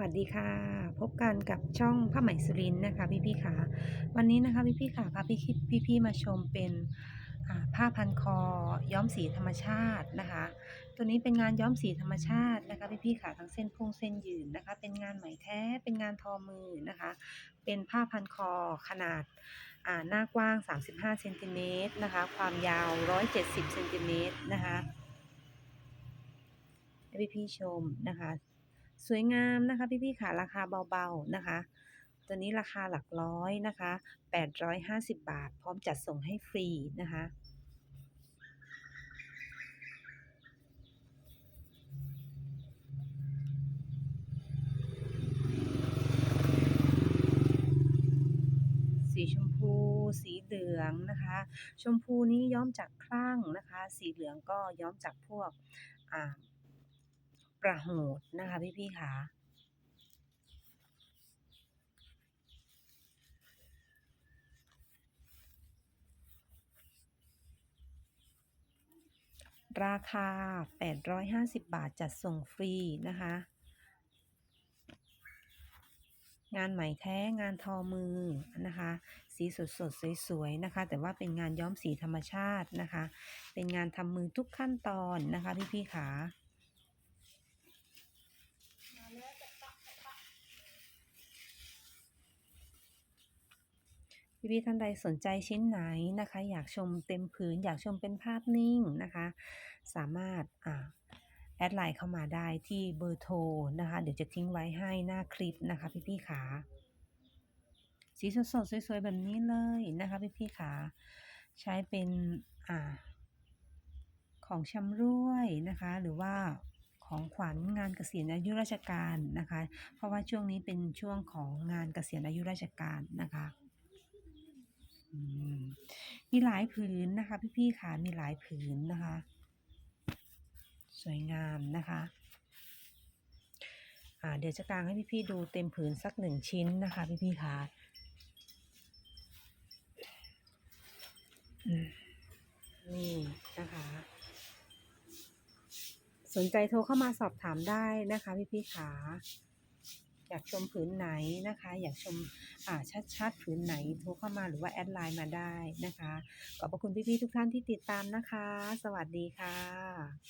วัสดีค่ะ พบกันกับช่องผ้าไหมสุรินนะคะ พี่ๆค่ะวันนี้นะคะพี่ๆค่ะพาพี่พี่พี่มาชมเป็นผ้าพันคอย้อมสีธรรมชาตินะคะ ตัวนี้เป็นงานย้อมสีธรรมชาตินะคะพี่ๆค่ะทั้งเส้นพุ่งเส้นยืนนะคะ เป็นงานไหมแท้เป็นงานทอมือนะคะ เป็นผ้าพันคอขนาดาหน้ากว้าง 35เซนติเมตรนะคะ ความยาว 170เซนติเมตรนะคะให้พี่ชมนะคะ สวยงามนะคะ พี่ๆค่ะราคาเบาๆนะคะตัวนี้ราคาหลักร้อยนะคะ 850 บาท พร้อมจัดส่งให้ฟรีนะคะ สีชมพู สีเหลืองนะคะ ชมพูนี้ย้อมจากคลั่งนะคะ สีเหลืองก็ย้อมจากพวกอ่า ประโหดนะคะพี่ๆค่ะราคา 850 บาทจัดส่งฟรีนะคะ งานไหมแท้งานทอมือนะคะ สีสดสดสวยๆนะคะ แต่ว่าเป็นงานย้อมสีธรรมชาตินะคะ เป็นงานทำมือทุกขั้นตอนนะคะพี่ๆขา พี่ๆท่านใดสนใจชิ้นไหนนะคะ อยากชมเต็มผืน อยากชมเป็นภาพนิ่งนะคะ สามารถอ่าแอดไลน์เข้ามาได้ที่เบอร์โทรนะคะ เดี๋ยวจะทิ้งไว้ให้หน้าคลิปนะคะพี่ๆขาสีสดๆสวยๆแบบนี้เลยนะคะพี่ๆขาใช้เป็นอ่าของชำร่วยนะคะ หรือว่าของขวัญงานเกษียณอายุราชการนะคะ เพราะว่าช่วงนี้เป็นช่วงของงานเกษียณอายุราชการนะคะ มีหลายผืนนะคะ พี่ๆขามีหลายผืนนะคะ สวยงามนะคะอ่าเดี๋ยวจะกางให้พี่ๆดูเต็มผืนสักหนึ่งชิ้นนะคะ พี่ๆคะนี่นะคะ สนใจโทรเข้ามาสอบถามได้นะคะ พี่ๆขา อยากชมผืนไหนนะคะ อยากชมอ่าชัดๆผืนไหนโทรเข้ามาหรือว่าแอดไลน์มาได้นะคะ ขอบพระคุณพี่ๆทุกท่านที่ติดตามนะคะ สวัสดีค่ะ